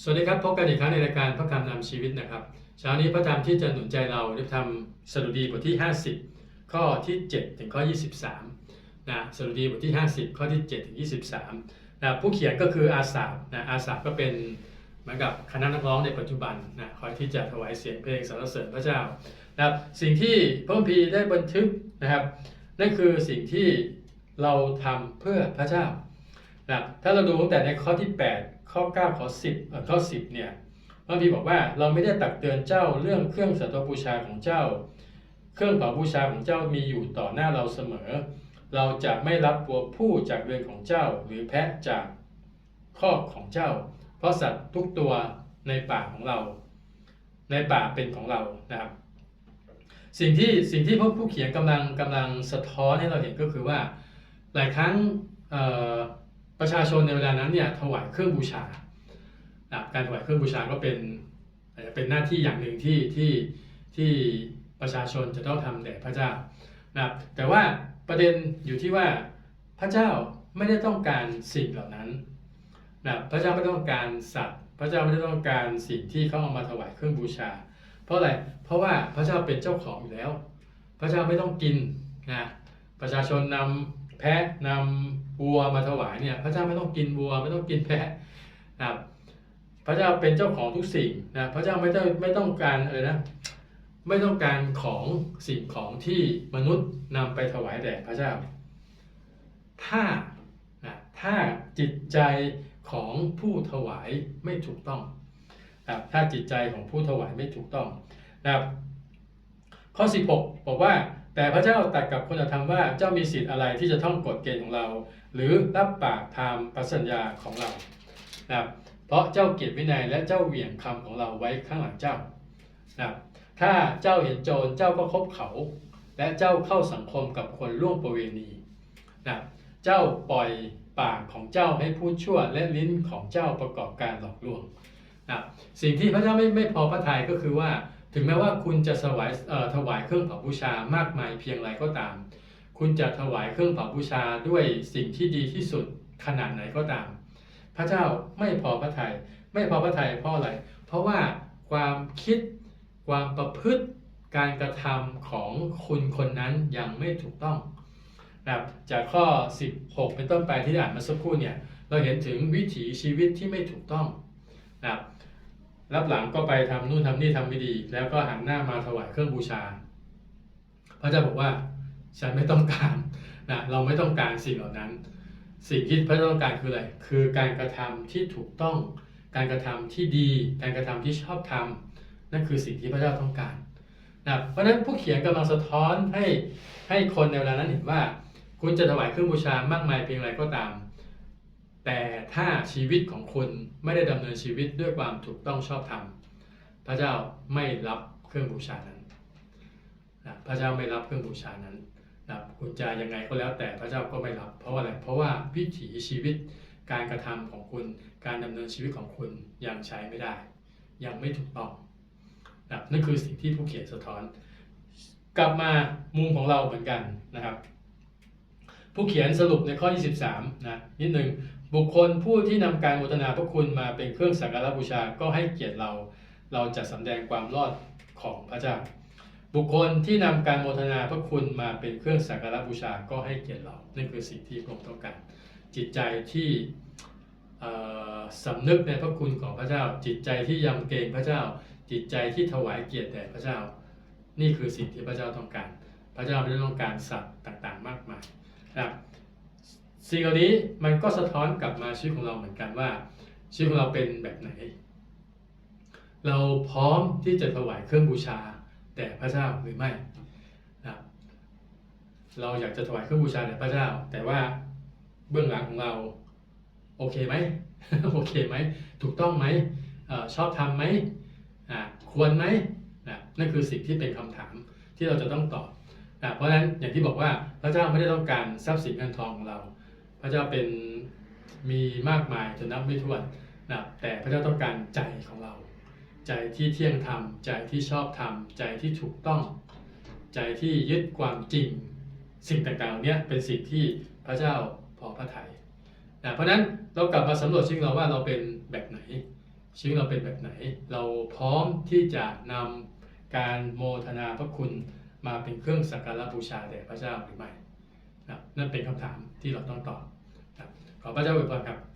สวัสดีครับพบกันอีกครั้งในรายการพระคำนำชีวิตนะครับเช้านี้พระธรรมที่จะหนุนใจเราได้ทำสดุดีบทที่ 50 ข้อที่ 7 ถึงข้อ 23นะสดุดีบทที่ 50 ข้อที่ 7 ถึง 23นะผู้เขียนก็คืออาสาบนะอาสาบก็เป็นเหมือนกับคณะนักร้องในปัจจุบันนะคอยที่จะถวายเสียงเพลงสรรเสริญพระเจ้านะครับสิ่งที่พระคัมภีได้บันทึกนะครับนั่นคือสิ่งที่เราทำเพื่อพระเจ้า นะถ้าเราดูตั้งแต่ในข้อที่ 8 ข้อ 9 ข้อ 10เอ่อข้อ 10 เนี่ยพระพีบอกว่าเราไม่ได้ตักเตือนเจ้าเรื่องเครื่องสัตว์บูชาของเจ้า เครื่องเผาบูชาของเจ้ามีอยู่ต่อหน้าเราเสมอ เราจะไม่รับวัวผู้จากเรือนของเจ้าหรือแพะจากคอของเจ้า เพราะสัตว์ทุกตัวในป่าของเรา ในป่าเป็นของเรานะครับ สิ่งที่สิ่งที่พวกผู้เขียนกำลังกำลังสะท้อนให้เราเห็นก็คือว่า หลายครั้งเอ่อ ประชาชนในเวลานั้นเนี่ยถวายเครื่องบูชานะการถวายเครื่องบูชาก็เป็นอาจจะเป็นหน้าที่อย่างหนึ่งที่ที่ที่ประชาชนจะต้องทำแด่พระเจ้านะแต่ว่าประเด็นอยู่ที่ว่าพระเจ้าไม่ได้ต้องการสิ่งเหล่านั้นนะพระเจ้าไม่ต้องการสัตว์ พระเจ้าไม่ได้ต้องการสิ่งที่เขาเอามาถวายเครื่องบูชา เพราะอะไร เพราะว่าพระเจ้าเป็นเจ้าของอยู่แล้ว พระเจ้าไม่ต้องกินนะประชาชนนำ แพะนำวัวมาถวายเนี่ยพระเจ้าไม่ต้องกินวัวไม่ต้องกินแพะนะครับพระเจ้าเป็นเจ้าของทุกสิ่งนะพระเจ้าไม่ต้องไม่ต้องการอะไรนะไม่ต้องการของสิ่งของที่มนุษย์นำไปถวายแด่พระเจ้า ถ้านะถ้าจิตใจของผู้ถวายไม่ถูกต้องนะครับถ้าจิตใจของผู้ถวายไม่ถูกต้องนะครับข้อ 16 บอกว่า แต่พระเจ้าตรัสกับคนธรรมว่าเจ้ามีสิทธิ์อะไรที่จะท่องกฎเกณฑ์ของเรา หรือรับปากทำปัสัญญาของเรานะครับเพราะเจ้าเกียรติวินัยและเจ้าเหวี่ยงคำของเราไว้ข้างหลังเจ้านะครับถ้าเจ้าเห็นโจรเจ้าก็คบเขา และเจ้าเข้าสังคมกับคนล่วงประเวณีนะเจ้าปล่อยปากของเจ้าให้พูดชั่ว และลิ้นของเจ้าประกอบการหลอกลวงนะสิ่งที่พระเจ้าไม่ไม่พอพระทัยก็คือว่า ถึงแม้ว่าคุณจะถวายเอ่อถวายเครื่องเผาบูชามากมายเพียงไรก็ตาม คุณจะถวายเครื่องเผาบูชาด้วยสิ่งที่ดีที่สุดขนาดไหนก็ตาม พระเจ้าไม่พอพระทยัยไม่พอพระทัยเพราะอะไร เพราะว่าความคิดความประพฤติการกระทำของคุณคนนั้นยังไม่ถูกต้องนะครับจากข้อ 16 เป็นต้นไปที่อ่านมาสักครู่เนี่ยเราเห็นถึงวิถีชีวิตที่ไม่ถูกต้องนะครับ รับหลังก็ไปทำนู่นทำนี่ทำไม่ดี แล้วก็หันหน้ามาถวายเครื่องบูชา พระเจ้าบอกว่าฉันไม่ต้องการนะเราไม่ต้องการสิ่งเหล่านั้น สิ่งที่พระเจ้าต้องการคืออะไร คือการกระทำที่ถูกต้อง การกระทำที่ดี การกระทำที่ชอบทำนั่นคือสิ่งที่พระเจ้าต้องการนะเพราะฉะนั้นผู้เขียนกำลังสะท้อนให้ให้คนในเวลานั้นเห็นว่า คุณจะถวายเครื่องบูชามากมายเพียงไรก็ตาม แต่ถ้าชีวิตของคุณไม่ได้ดำเนินชีวิตด้วยความถูกต้องชอบธรรมพระเจ้าไม่รับเครื่องบูชานั้นนะพระเจ้าไม่รับเครื่องบูชานั้นนะคุณจะยังไงก็แล้วแต่พระเจ้าก็ไม่รับ เพราะอะไรเพราะว่าวิถีชีวิตการกระทำของคุณ การดำเนินชีวิตของคุณยังใช้ไม่ได้ ยังไม่ถูกต้องนะนั่นคือสิ่งที่ผู้เขียนสะท้อน กลับมามุมของเราเหมือนกันนะครับ ผู้เขียนสรุปในข้อ 23นะนิดหนึ่ง บุคคลผู้ที่นำการโมทนาพระคุณมาเป็นเครื่องสักการะบูชาก็ให้เกียรติเรา เราจะสำแดงความรอดของพระเจ้า บุคคลที่นำการโมทนาพระคุณมาเป็นเครื่องสักการะบูชาก็ให้เกียรติเรา นั่นคือสิ่งที่พระองค์ต้องการ จิตใจที่สำนึกในพระคุณของพระเจ้า จิตใจที่ยำเกรงพระเจ้า จิตใจที่ถวายเกียรติแด่พระเจ้า นี่คือสิ่งที่พระเจ้าต้องการ พระเจ้าไม่ได้ต้องการสัตว์ต่างๆ มากมายนะครับ สิ่งเหล่านี้มันก็สะท้อนกลับมาชีวิตของเราเหมือนกันว่า ชีวิตของเราเป็นแบบไหน เราพร้อมที่จะถวายเครื่องบูชาแด่พระเจ้าหรือไม่นะเราอยากจะถวายเครื่องบูชาแด่พระเจ้า แต่ว่าเบื้องหลังของเราโอเคไหมโอเคไหมถูกต้องไหมออชอบทำไหมควรไหมนั่นคือสิ่งที่เป็นคำถามที่เราจะต้องตอบ เพราะฉะนั้นอย่างที่บอกว่าพระเจ้าไม่ได้ต้องการทรัพย์สินเงินทองของเรา พระเจ้าเป็นมีมากมายจนนับไม่ถ้วนนะแต่พระเจ้าต้องการใจของเรา ใจที่เที่ยงธรรม ใจที่ชอบธรรม ใจที่ถูกต้อง ใจที่ยึดความจริง สิ่งต่างๆเหล่านี้เป็นสิ่งที่พระเจ้าพอพระทัยนะเพราะนั้นเรากลับมาสำรวจชีวิตเราว่าเราเป็นแบบไหน ชีวิตเราเป็นแบบไหน เราพร้อมที่จะนำการโมทนาพระคุณมาเป็นเครื่องสักการะบูชาแด่พระเจ้าหรือไม่นะนั่นเป็นคำถามที่เราต้องตอบ นะครับข